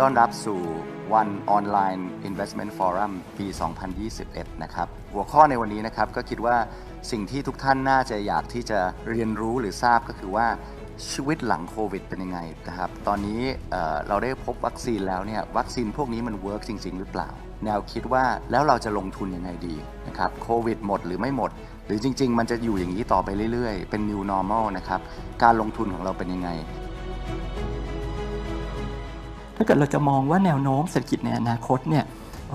ต้อนรับสู่ One Online Investment Forum ปี 2021 นะครับ หัวข้อในวันนี้นะครับก็คิดว่าสิ่งที่ทุกท่านน่าจะอยากที่จะเรียนรู้หรือทราบก็คือว่าชีวิตหลังโควิดเป็นยังไงนะครับ ตอนนี้เเราได้พบวัคซีนแล้วเนี่ยวัคซีนพวกนี้มันเวิร์กจริง ๆ หรือเปล่า แนวคิดว่าแล้วเราจะลงทุนยังไงดีนะครับโควิดหมดหรือไม่หมด หรือจริง ๆ มันจะอยู่อย่างนี้ต่อไปเรื่อย ๆ เป็น new normal นะครับ การลงทุนของเราเป็นยังไง ถ้าเกิดเราจะมองว่าแนวโน้มเศรษฐกิจในอนาคตเนี่ย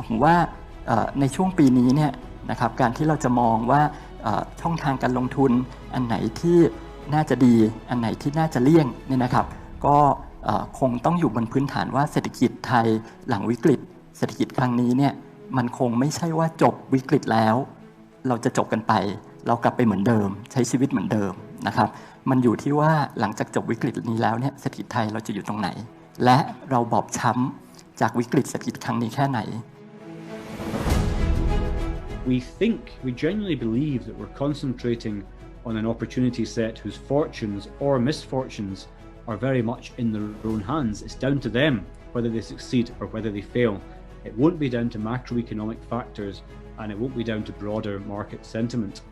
ผมว่าในช่วงปีนี้เนี่ยนะครับการที่เราจะมองว่าช่องทางการลงทุนอันไหนที่น่าจะดีอันไหนที่น่าจะเลี่ยงเนี่ยนะครับ ก็คงต้องอยู่บนพื้นฐานว่าเศรษฐกิจไทยหลังวิกฤต เศรษฐกิจครั้งนี้เนี่ยมันคงไม่ใช่ว่าจบวิกฤตแล้ว เราจะจบกันไป เรากลับไปเหมือนเดิม ใช้ชีวิตเหมือนเดิมนะครับ มันอยู่ที่ว่าหลังจากจบวิกฤตนี้แล้วเนี่ยเศรษฐกิจไทยเราจะอยู่ตรงไหน และเราบอบช้ำจากวิกฤตเศรษฐกิจครั้งนี้แค่ไหน We think, we genuinely believe that we're concentrating on an opportunity set whose fortunes or misfortunes are very much in their own hands. It's down to them whether they succeed or whether they fail. It won't be down to macroeconomic factors and it won't be down to broader market sentiment.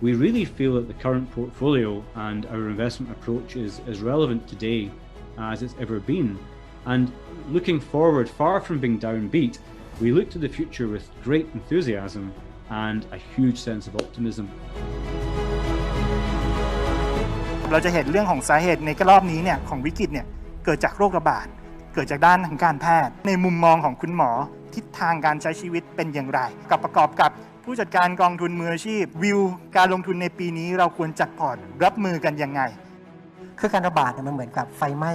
We really feel that the current portfolio and our investment approach is as relevant today as it's ever been. And looking forward, far from being downbeat, we look to the future with great enthusiasm and a huge sense of optimism. เราจะเห็นเรื่องของสาเหตุในรอบนี้เนี่ยของวิกฤตเนี่ยเกิดจากโรคระบาด เกิดจากด้านทางการแพทย์ ในมุมมองของคุณหมอทิศทางการใช้ชีวิตเป็นอย่างไร กับประกอบกับผู้จัดการกองทุนมืออาชีพ วิวการลงทุนในปีนี้เราควรจัดพอร์ตรับมือกันยังไง คือการระบาดเนี่ยมันเหมือนกับไฟไหม้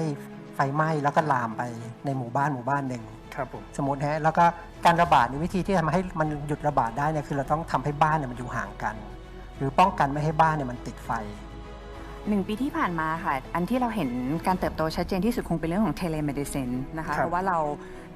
ไฟไหม้แล้วก็ลามไปในหมู่บ้านหมู่บ้านหนึ่งครับผมสมมติฮะแล้วก็การระบาดในวิธีที่ทำให้มันหยุดระบาดได้เนี่ยคือเราต้องทำให้บ้านเนี่ยมันอยู่ห่างกัน หรือป้องกันไม่ให้บ้านเนี่ยมันติดไฟ หนึ่งปีที่ผ่านมาค่ะ อันที่เราเห็นการเติบโตชัดเจนที่สุดคงเป็นเรื่องของเทเลเมดิซินนะคะครับเพราะว่าเรา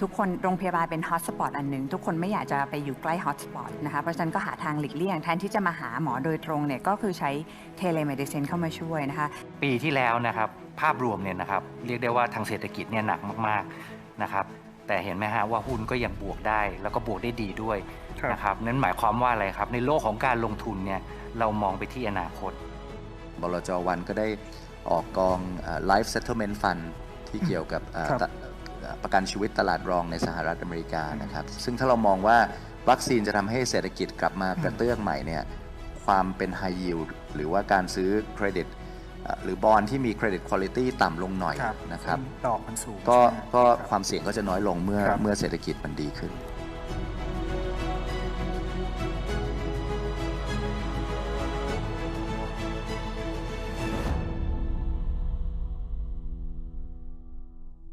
ทุกคนโรงพยาบาลเป็นฮอตสปอตอันหนึ่งทุกคนไม่อยากจะไปอยู่ใกล้ฮอตสปอตนะคะ เพราะฉะนั้นก็หาทางหลีกเลี่ยงแทนที่จะมาหาหมอโดยตรงเนี่ยก็คือใช้เทเลเมดิซินเข้ามาช่วยนะคะ ปีที่แล้วนะครับ ภาพรวมเนี่ยนะครับ เรียกได้ว่าทางเศรษฐกิจเนี่ยหนักมากๆนะครับ แต่เห็นไหมฮะว่าหุ้นก็ยังบวกได้ แล้วก็บวกได้ดีด้วยครับนะครับนั้นหมายความว่าอะไรครับ ในโลกของการลงทุนเนี่ยเรามองไปที่อนาคต บลจวันก็ได้ออกกองเอ่อ Life Settlement Fund ที่เกี่ยวกับเอ่อครับตะเอ่อประกันชีวิตตลาดรองในสหรัฐอเมริกานะครับ ซึ่งถ้าเรามองว่าวัคซีนจะทำให้เศรษฐกิจกลับมากระเตื้องใหม่เนี่ยความเป็น High Yield หรือว่าการซื้อเครดิตเอ่อหรือบอลที่มีเครดิตคุณ i t y ต่ำลงหน่อยครับนะครับดอกมันสูงก็ใช่ไหมก็รับความเสี่ยงก็จะน้อยลงเมื่อครับเมื่อเศรษฐกิจมันดีขึ้น